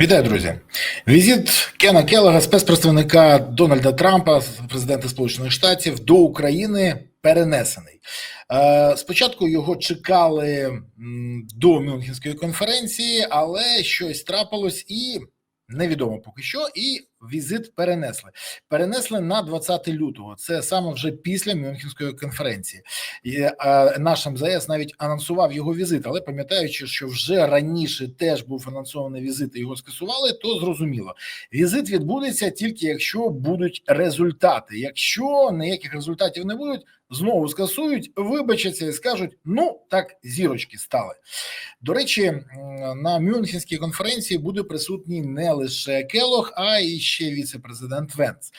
Вітаю, друзі. Візит Кена Келлога, спецпредставника Дональда Трампа, президента Сполучених Штатів, до України перенесений. Е, Спочатку його чекали до Мюнхенської конференції, але щось трапилось і невідомо поки що. І візит перенесли. Перенесли на 20 лютого. Це саме вже після Мюнхенської конференції. І е, наш МЗС навіть анонсував його візит, але пам'ятаючи, що вже раніше теж був анонсований візит, і його скасували, то зрозуміло, візит відбудеться тільки якщо будуть результати. Якщо ніяких результатів не будуть, знову скасують, вибачаться і скажуть: ну так зірочки стали. До речі, на Мюнхенській конференції буде присутній не лише Келох, а і ще віце-президент Венц.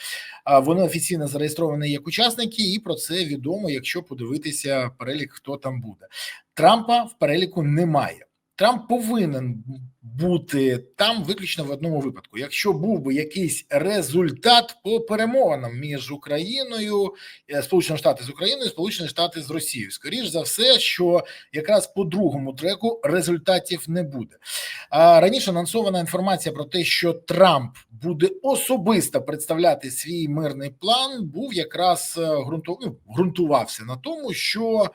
Вони офіційно зареєстровані як учасники, і про це відомо, якщо подивитися перелік, хто там буде. Трампа в переліку немає. Трамп повинен бути там виключно в одному випадку. Якщо був би якийсь результат по перемовинам між Україною, е, Сполучені Штати з Україною, Сполучені Штати з Росією. Скоріш за все, що якраз по другому треку результатів не буде. А раніше анонсована інформація про те, що Трамп буде особисто представляти свій мирний план, був якраз е, ну, ґрунтувався на тому, що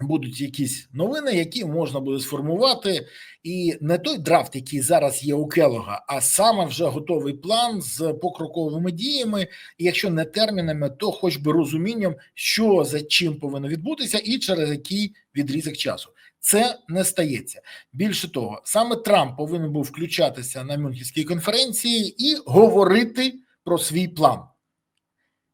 будуть якісь новини, які можна буде сформувати, і не той драфт, який зараз є у Келога, а саме вже готовий план з покроковими діями, і якщо не термінами, то хоч би розумінням, що за чим повинно відбутися, і через який відрізок часу. Це не стається. Більше того, саме Трамп повинен був включатися на Мюнхенській конференції і говорити про свій план.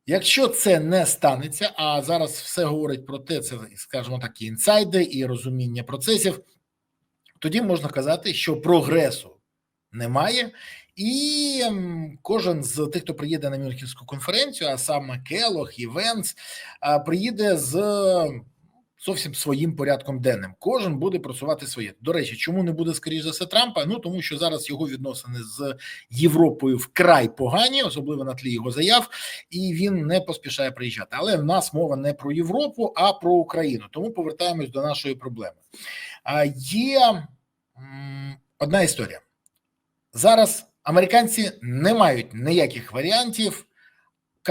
Якщо це не станеться, а зараз все говорить про те, це скажімо так, інсайди і розуміння процесів, тоді можна казати, що прогресу немає, і ем, кожен з тих, хто приїде на Мюнхенську конференцію, а саме Келох і Венц, приїде з зовсім своїм порядком денним. Кожен буде просувати своє. До речі, чому не буде скоріш за все Трампа? Ну тому що зараз його відносини з Європою вкрай погані, особливо на тлі його заяв, і він не поспішає приїжджати. Але в нас мова не про Європу, а про Україну. Тому повертаємось до нашої проблеми. А є одна історія зараз. Американці не мають ніяких варіантів,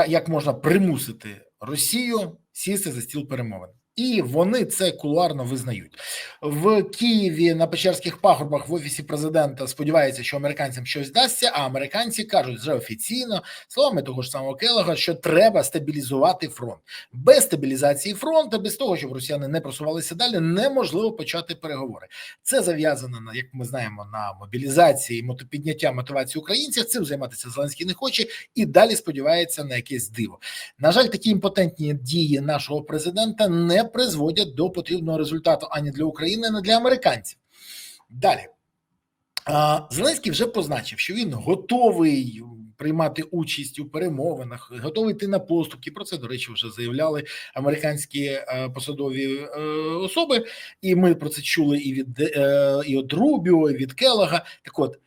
як можна примусити Росію сісти за стіл перемовин. І вони це кулуарно визнають в Києві на Печерських пагорбах в офісі президента. Сподіваються, що американцям щось дасться. А американці кажуть вже офіційно словами того ж самого Келога, що треба стабілізувати фронт. Без стабілізації фронту, без того, щоб росіяни не просувалися далі, неможливо почати переговори. Це зав'язано на як ми знаємо на мобілізації, мото- підняття мотивації українців. Цим займатися Зеленський не хоче і далі сподівається на якесь диво. На жаль, такі імпотентні дії нашого президента не призводять до потрібного результату ані для України, ані для американців. Далі Зеленський вже позначив, що він готовий приймати участь у перемовинах, готовий йти на поступки. Про це, до речі, вже заявляли американські е, посадові е, особи, і ми про це чули і від е, і від Рубіо, і від Келлога. Так от,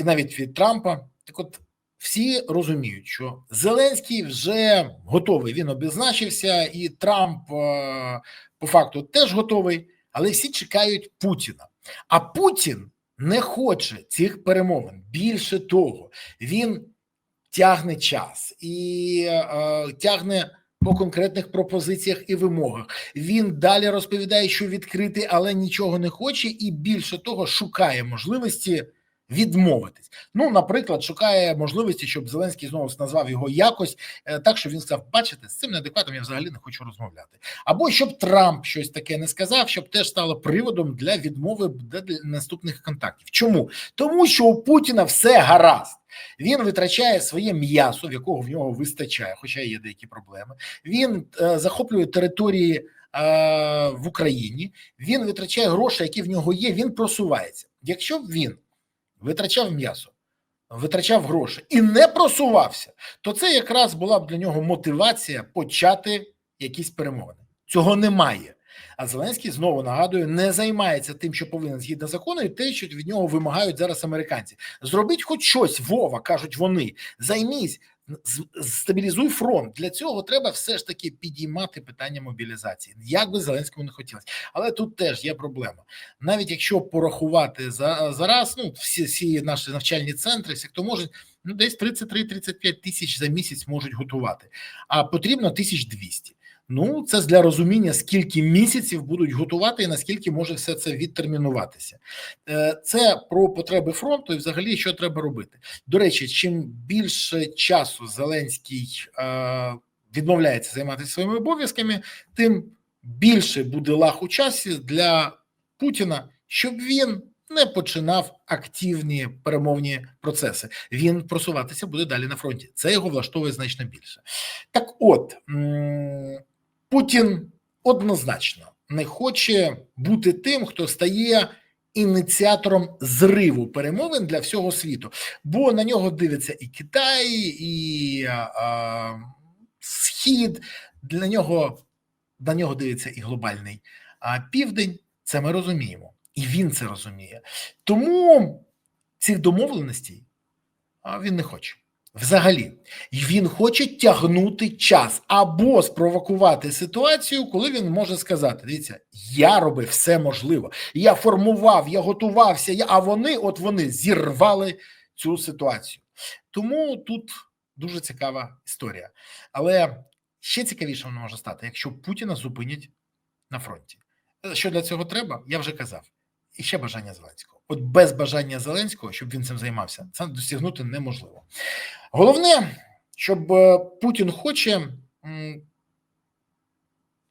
і навіть від Трампа. Так от. Всі розуміють, що Зеленський вже готовий. Він обізначився, і Трамп е, по факту теж готовий, але всі чекають Путіна. А Путін не хоче цих перемовин. Більше того, він тягне час і е, тягне по конкретних пропозиціях і вимогах. Він далі розповідає, що відкритий, але нічого не хоче, і більше того, шукає можливості відмовитись. Ну, наприклад, шукає можливості, щоб Зеленський знову назвав його якось е, так, що він сказав: бачите, з цим неадекватом я взагалі не хочу розмовляти. Або щоб Трамп щось таке не сказав, щоб теж стало приводом для відмови для наступних контактів. Чому? Тому що у Путіна все гаразд. Він витрачає своє м'ясо, в якого в нього вистачає, хоча є деякі проблеми. Він е, захоплює території е, в Україні. Він витрачає гроші, які в нього є. Він просувається. Якщо він витрачав м'ясо, витрачав гроші і не просувався, то це якраз була б для нього мотивація почати якісь перемовини. Цього немає. А Зеленський знову нагадую, не займається тим, що повинен згідно закону, і те, що від нього вимагають зараз американці. Зробіть хоч щось, Вова, кажуть вони. Займись, з- стабілізуй фронт. Для цього треба все ж таки підіймати питання мобілізації. Як би Зеленському не хотілося, але тут теж є проблема. Навіть якщо порахувати за зараз, ну всі, всі наші навчальні центри, всі хто може, ну десь 33-35 тисяч за місяць можуть готувати, а потрібно 1200. Ну, це для розуміння, скільки місяців будуть готувати і наскільки може все це відтермінуватися. Е, Це про потреби фронту і взагалі що треба робити. До речі, чим більше часу Зеленський е, відмовляється займатися своїми обов'язками, тим більше буде лах у часі для Путіна, щоб він не починав активні перемовні процеси. Він просуватися буде далі на фронті. Це його влаштовує значно більше. Так, от Путін однозначно не хоче бути тим, хто стає ініціатором зриву перемовин для всього світу, бо на нього дивиться і Китай, і а, Схід. Для нього на нього дивиться і глобальний а, південь. Це ми розуміємо, і він це розуміє. Тому цих домовленостей він не хоче. Взагалі, він хоче тягнути час або спровокувати ситуацію, коли він може сказати: дивіться, я робив все можливе, я формував, я готувався, я, а вони, от вони зірвали цю ситуацію. Тому тут дуже цікава історія. Але ще цікавіше воно може стати, якщо Путіна зупинять на фронті. Що для цього треба, я вже казав. І ще бажання Зеленського. От без бажання Зеленського, щоб він цим займався, це досягнути неможливо. Головне, щоб е, Путін хоче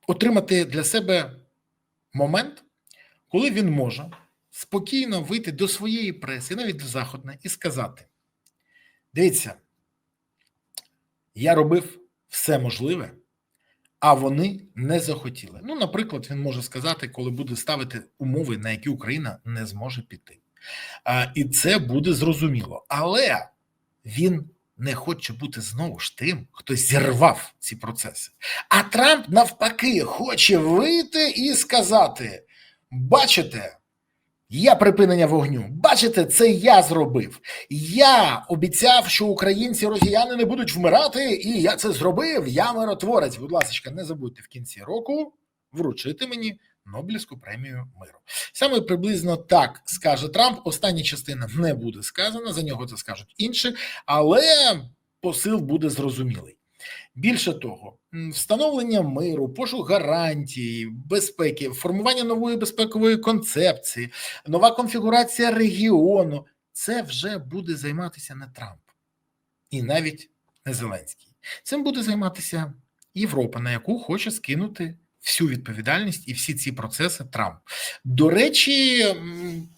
отримати для себе момент, коли він може спокійно вийти до своєї преси, навіть до заходної, і сказати: дивіться, я робив все можливе, а вони не захотіли. Ну, наприклад, він може сказати, коли буде ставити умови, на які Україна не зможе піти. А, і це буде зрозуміло. Але він не хоче бути знову ж тим, хто зірвав ці процеси. А Трамп навпаки хоче вийти і сказати: бачите, я припинення вогню. Бачите, це я зробив. Я обіцяв, що українці, росіяни не будуть вмирати, і я це зробив. Я миротворець. Будь ласка, не забудьте в кінці року вручити мені Нобелівську премію миру. Саме приблизно так скаже Трамп. Остання частина не буде сказана, за нього це скажуть інші, але посил буде зрозумілий. Більше того, встановлення миру, пошук гарантій, безпеки, формування нової безпекової концепції, нова конфігурація регіону це вже буде займатися не Трамп і навіть не Зеленський. Цим буде займатися Європа, на яку хоче скинути всю відповідальність і всі ці процеси Трамп. До речі,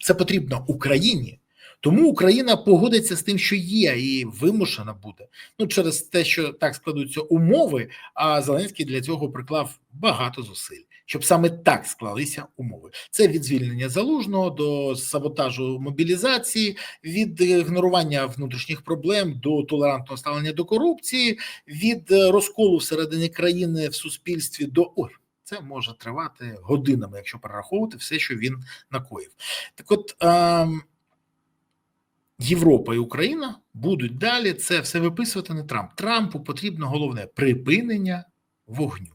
це потрібно Україні. Тому Україна погодиться з тим, що є, і вимушена буде. Ну через те, що так складуться умови. А Зеленський для цього приклав багато зусиль, щоб саме так склалися умови. Це від звільнення залужного до саботажу мобілізації, від ігнорування внутрішніх проблем до толерантного ставлення до корупції, від е, розколу всередині країни в суспільстві до ой. Це може тривати годинами, якщо перераховувати все, що він накоїв. Так, от. Ем, Європа і Україна будуть далі це все виписувати не Трамп. Трампу потрібно головне припинення вогню.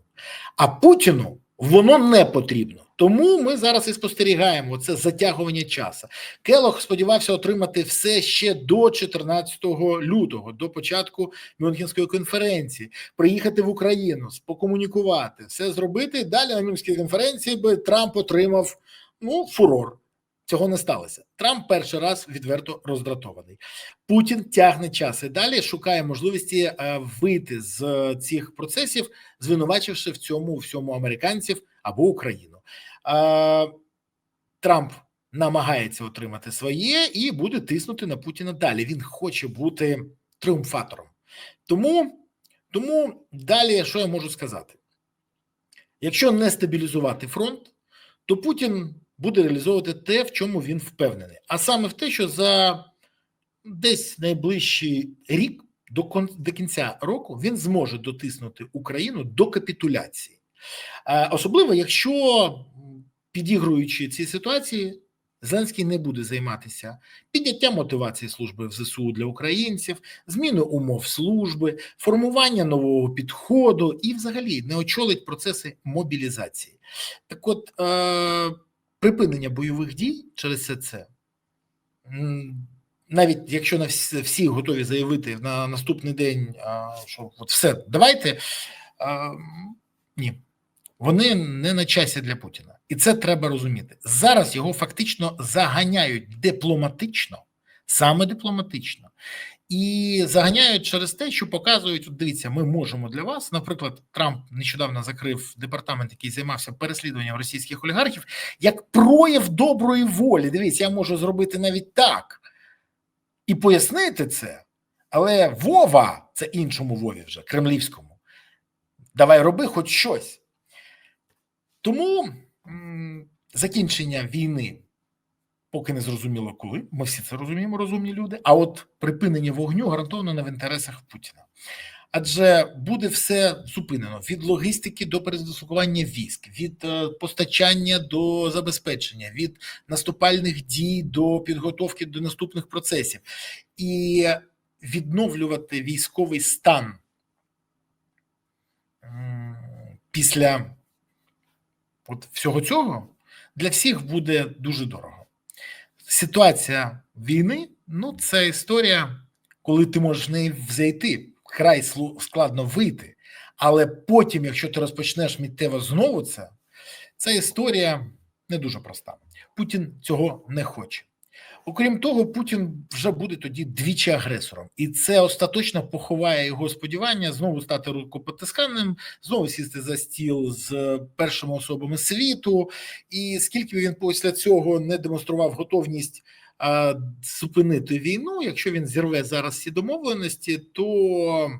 А Путіну воно не потрібно. Тому ми зараз і спостерігаємо це затягування часу. Келох сподівався отримати все ще до 14 лютого, до початку Мюнхенської конференції, приїхати в Україну, покомунікувати, все зробити. Далі на Мюнхенській конференції би Трамп отримав ну фурор. Цього не сталося. Трамп перший раз відверто роздратований. Путін тягне час і далі шукає можливості е, вийти з цих процесів, звинувачивши в цьому всьому американців або Україну. Е, Трамп намагається отримати своє і буде тиснути на Путіна далі. Він хоче бути тріумфатором. Тому, тому далі, що я можу сказати? Якщо не стабілізувати фронт, то Путін буде реалізовувати те, в чому він впевнений, а саме в те, що за десь найближчий рік до кон, до кінця року він зможе дотиснути Україну до капітуляції, особливо якщо підігруючи ці ситуації, Зеленський не буде займатися підняттям мотивації служби в ЗСУ для українців, зміни умов служби, формування нового підходу і, взагалі, не очолить процеси мобілізації. Так, от е- припинення бойових дій через все це, навіть якщо на всі, всі готові заявити на наступний день, що от все, давайте ні. Вони не на часі для Путіна, і це треба розуміти. Зараз його фактично заганяють дипломатично, саме дипломатично, і заганяють через те, що показують: дивіться, ми можемо для вас. Наприклад, Трамп нещодавно закрив департамент, який займався переслідуванням російських олігархів, як прояв доброї волі. Дивіться, я можу зробити навіть так і пояснити це. Але Вова, це іншому Вові вже кремлівському. Давай роби хоч щось. Тому м закінчення війни поки не зрозуміло коли. Ми всі це розуміємо, розумні люди. А от припинення вогню гарантовано не в інтересах Путіна. Адже буде все зупинено від логістики до передислокування військ, від е, постачання до забезпечення, від наступальних дій до підготовки до наступних процесів, і відновлювати військовий стан після от всього цього для всіх буде дуже дорого. Ситуація війни ну це історія, коли ти можеш в неї взайти, край складно вийти. Але потім, якщо ти розпочнеш міттєво знову це, ця історія не дуже проста. Путін цього не хоче. Окрім того, Путін вже буде тоді двічі агресором, і це остаточно поховає його сподівання знову стати рукопотисканним, знову сісти за стіл з першими особами світу. І скільки він після цього не демонстрував готовність а, зупинити війну, якщо він зірве зараз всі домовленості, то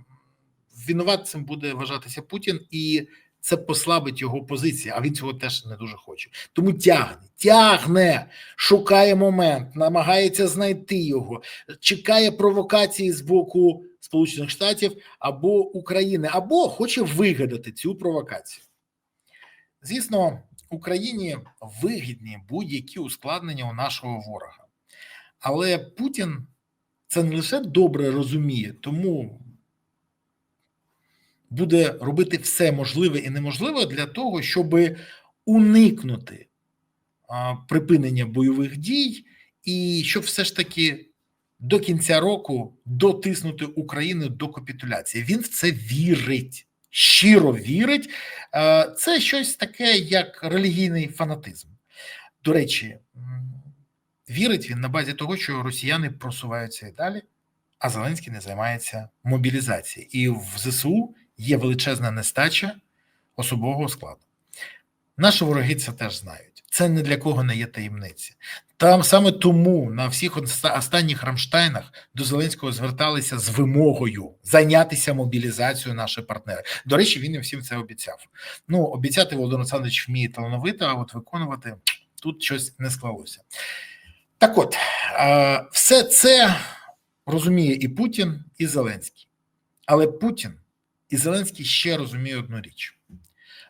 винуватцем буде вважатися Путін і це послабить його позиції, а він цього теж не дуже хоче. Тому тягне, тягне, шукає момент, намагається знайти його, чекає провокації з боку Сполучених Штатів або України, або хоче вигадати цю провокацію. Звісно, Україні вигідні будь-які ускладнення у нашого ворога, але Путін це не лише добре розуміє, тому буде робити все можливе і неможливе для того, щоб уникнути припинення бойових дій, і щоб все ж таки до кінця року дотиснути Україну до капітуляції. Він в це вірить, щиро вірить. Це щось таке, як релігійний фанатизм. До речі, вірить він на базі того, що росіяни просуваються і далі, а Зеленський не займається мобілізацією. І в ЗСУ є величезна нестача особового складу. Наші вороги це теж знають. Це не для кого не є таємниці. Там саме тому на всіх останніх Рамштайнах до Зеленського зверталися з вимогою зайнятися мобілізацією наші партнери. До речі, він їм всім це обіцяв. Ну, обіцяти Володимир Олександрович вміє талановито, а от виконувати тут щось не склалося. Так от, все це розуміє і Путін, і Зеленський. Але Путін і Зеленський ще розуміє одну річ: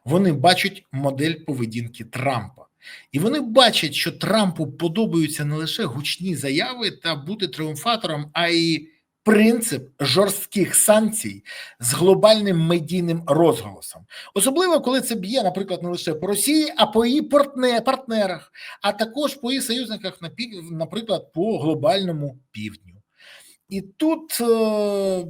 вони бачать модель поведінки Трампа, і вони бачать, що Трампу подобаються не лише гучні заяви та бути тріумфатором, а й принцип жорстких санкцій з глобальним медійним розголосом, особливо коли це б'є, наприклад, не лише по Росії, а по її партнерах, а також по її союзниках, наприклад, по глобальному півдню. І тут е,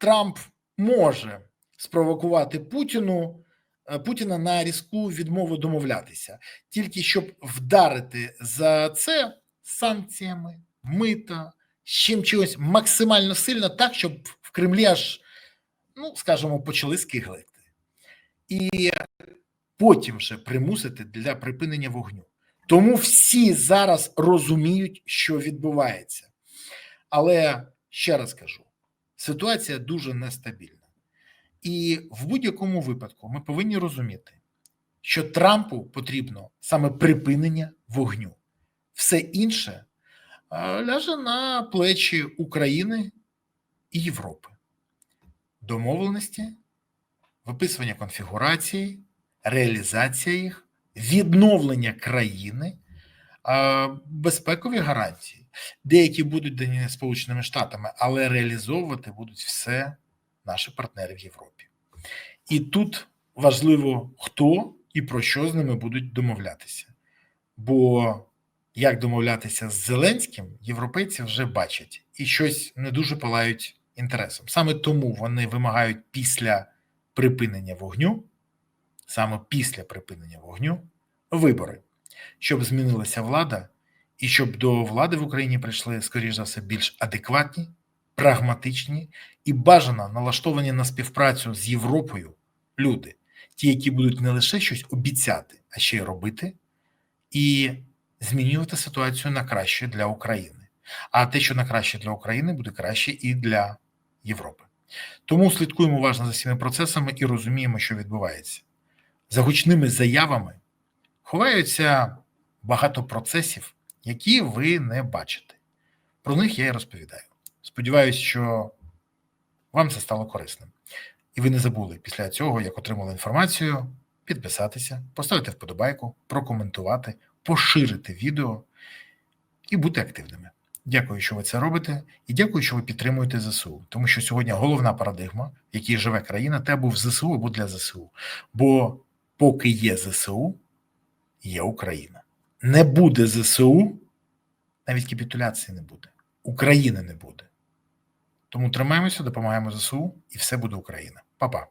Трамп може спровокувати Путіну е, Путіна на різку відмову домовлятися, тільки щоб вдарити за це санкціями, мита, чим чогось максимально сильно, так щоб в Кремлі аж, ну скажімо, почали скиглити. І потім вже примусити для припинення вогню. Тому всі зараз розуміють, що відбувається. Але ще раз кажу: ситуація дуже нестабільна. І в будь-якому випадку ми повинні розуміти, що Трампу потрібно саме припинення вогню. Все інше ляже на плечі України і Європи. Домовленості, виписування конфігурації, реалізація їх, відновлення країни, безпекові гарантії. Деякі будуть дані Сполученими Штатами, але реалізовувати будуть все наші партнери в Європі. І тут важливо, хто і про що з ними будуть домовлятися. Бо як домовлятися з Зеленським, європейці вже бачать і щось не дуже палають інтересом. Саме тому вони вимагають після припинення вогню, саме після припинення вогню, вибори, щоб змінилася влада, і щоб до влади в Україні прийшли, скоріш за все, більш адекватні, прагматичні і бажано налаштовані на співпрацю з Європою люди, ті, які будуть не лише щось обіцяти, а ще й робити, і змінювати ситуацію на краще для України. А те, що на краще для України, буде краще і для Європи. Тому слідкуємо уважно за цими процесами і розуміємо, що відбувається. За гучними заявами ховаються багато процесів, які ви не бачите. Про них я і розповідаю. Сподіваюсь, що вам це стало корисним. І ви не забули після цього, як отримали інформацію, підписатися, поставити вподобайку, прокоментувати, поширити відео і бути активними. Дякую, що ви це робите, і дякую, що ви підтримуєте ЗСУ. Тому що сьогодні головна парадигма, в якій живе країна, те був ЗСУ або для ЗСУ. Бо поки є ЗСУ, є Україна. Не буде ЗСУ, навіть капітуляції не буде. України не буде. Тому тримаємося, допомагаємо ЗСУ, і все буде Україна. Па-па.